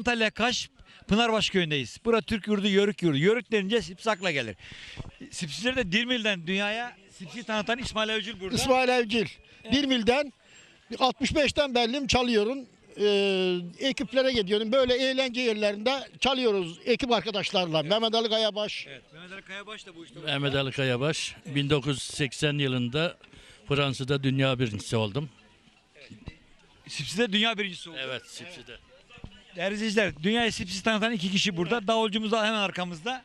Antalya Kaş Pınarbaşı köyündeyiz. Bura Türk yurdu, Yörük yurdu. Yörük denince Sipsak'la gelir. Sipsizleri de Dirmil'den dünyaya Sipsi tanıtan İsmail Evcil burada. İsmail Evcil. Bir milden 65'ten bellim çalıyorum. Ee, ekiplere gidiyorum. Böyle eğlence yerlerinde çalıyoruz ekip arkadaşlarla. Mehmet Ali Kayabaş. Evet, Mehmet Ali Kayabaş da bu işte. Mehmet Ali Kayabaş 1980 yılında Fransa'da dünya birincisi oldum. Sipsi'de dünya birincisi oldu. Evet Sipsi'de. Değerli izleyiciler, dünyayı Sipsiz tanıtan iki kişi burada. Davulcumuz da hemen arkamızda.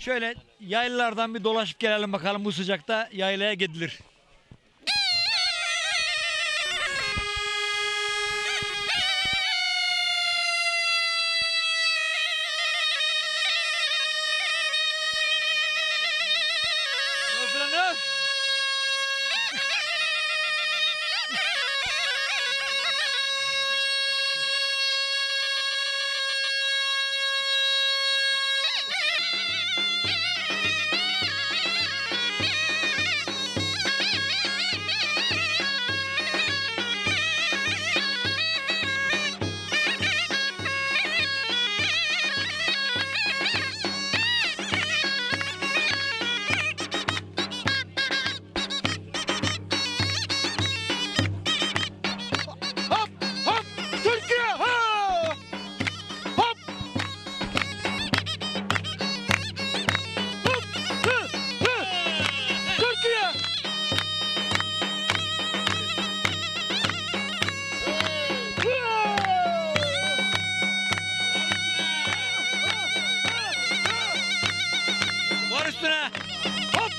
Şöyle yaylalardan bir dolaşıp gelelim bakalım bu sıcakta yaylaya gidilir. あな